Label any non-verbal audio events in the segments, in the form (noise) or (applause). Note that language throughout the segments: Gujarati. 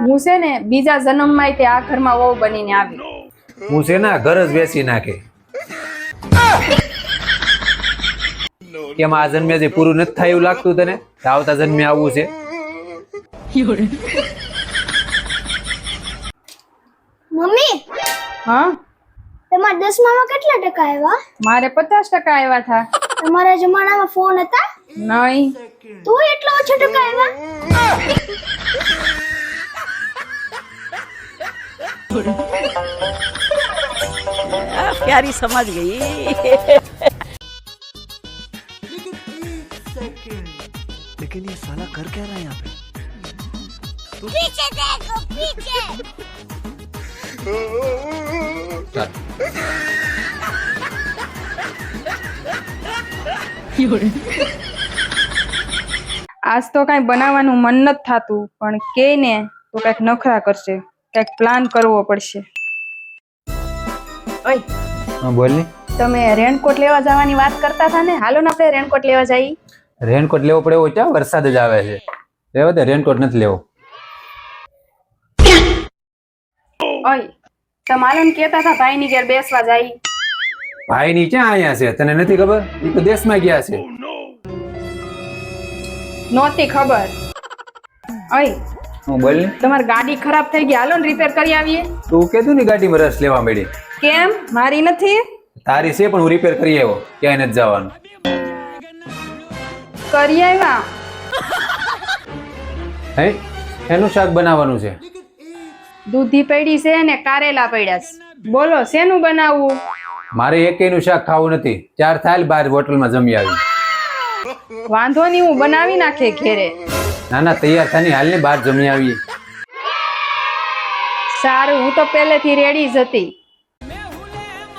હું છે ને બીજા જન્મમાં તે આ ઘરમાં વહુ બનીને આવી. હું છે ને ઘર જ બેસી નાખે. કેમ આ જન્મે જે પૂરું નથી થાય એવું લાગતું તને? આવતા જન્મે આવવું છે? મમ્મી હા? તમારા દસમામાં કેટલા ટકા આવ્યા? મારે પચાસ ટકા આવ્યા હતા. તમારા જમાનામાં ફોન હતા? નહીં. તું એટલો ઓછો ટકા આવ્યા? प्यारी समझ गई लेकिन ये साला कर क्या रहा है यहाँ पे ચાલ. આજ તો કાંઈ બનાવવાનું મન નથી થાતું પણ કે ને તો કાંઈક નખરા કરશે કાંઈક પ્લાન કરવો પડશે. ઓય. હા તમે રેનકોટ લેવા જવાની વાત કરતા હતા ને? હાલો ને આપણે રેનકોટ લેવા જઈ રેનકોટ લેવો પડે એવો ક્યાં? વરસાદ જ આવે છે. લેવો દે રેનકોટ નથી લેવો. ઓય તમે હાલો ને કહેતા હતા ભાઈની ઘેર બેસવા જઈ ભાઈ ની ક્યાં અહીંયા છે? તને નથી ખબર? એ તો દેશમાં ગયા છે. નોતી ખબર. ઓય હું બોલની તમારી ગાડી ખરાબ થઈ ગઈ. હાલો ને રિપેર કરી આવીએ. તું કીધું ને ગાડીમાં રસ લેવા મળી કેમ? મારી નથી? તારી છે પણ હું રિપેર કરી આવ્યો. ક્યાંય નથી જવાનું. કરી આવ્યા? હે? એનું શાક બનાવવાનું છે? દૂધી પડી છે ને કારેલા પડ્યા છે. બોલો શેનું બનાવવું? મારે એકેયનું શાક ખાવું નથી. ચાર થાલ બાર હોટલમાં જમી આવી. વાંધો નહીં હું બનાવી નાખે ઘેરે. ના ના તૈયાર થની હાલની બહાર જમી આવીએ. સારું હું તો પહેલેથી રેડી જ હતી.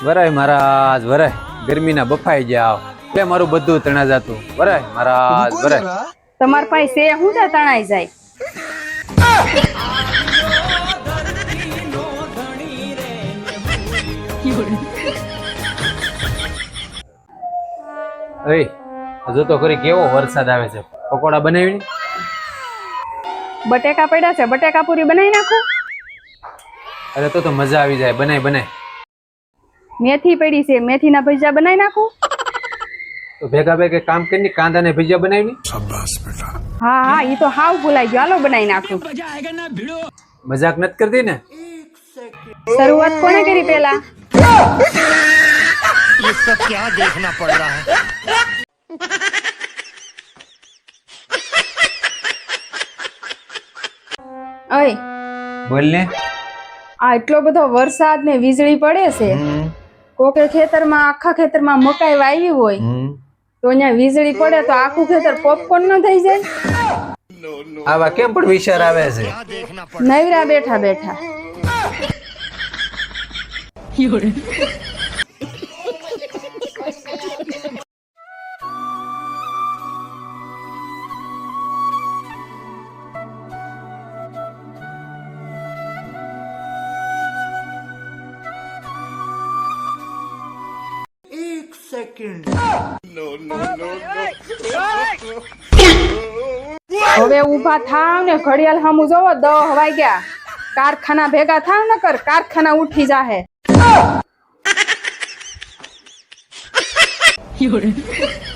વરાય મહારાજ વરાય. ગરમીના બફાઈ ગયા. એટલે મારું બધું તણા જાતું. વરાય મહારાજ વરાય. તમાર પાસે સે હું તો તણાઈ જાય. અરે હજુ તો ખરી કેવો વરસાદ આવે છે. પકોડા બનાવીને? બટેકા પડ્યા છે બટેકા પૂરી બનાવી નાખું અરે તો તો મજા આવી જાય બનાય બનાય મેથી પડી છે મેથીના ભજીયા બનાવી નાખું તો ભેગા ભેગા કામ કરીને કાંદા ને ભજીયા બનાવી હા હા એ તો હાવ ભૂલાઈ ગયો હાલો બનાવી નાખું મજાક નથી કરતી ને શરૂઆત કોને કરી પેલા ये सब क्या देखना पड़ रहा है અય. બોલ ને આ એટલો બધો વરસાદ ને વીજળી પડે છે. કોકે ખેતરમાં આખા ખેતરમાં મકાઈ વાવી હોય. તો અહીંયા વીજળી પડે તો આખું ખેતર પોપકોર્ન ન થઈ જાય. આવા કેમ પણ વિચાર આવે છે? નવરા બેઠા બેઠા. હવે ઊભા થાવ ને ઘડિયાળ સામું જોવો દહ ગયા કારખાના ભેગા થાવ ને કર કારખાના ઉઠી જાહે. (laughs)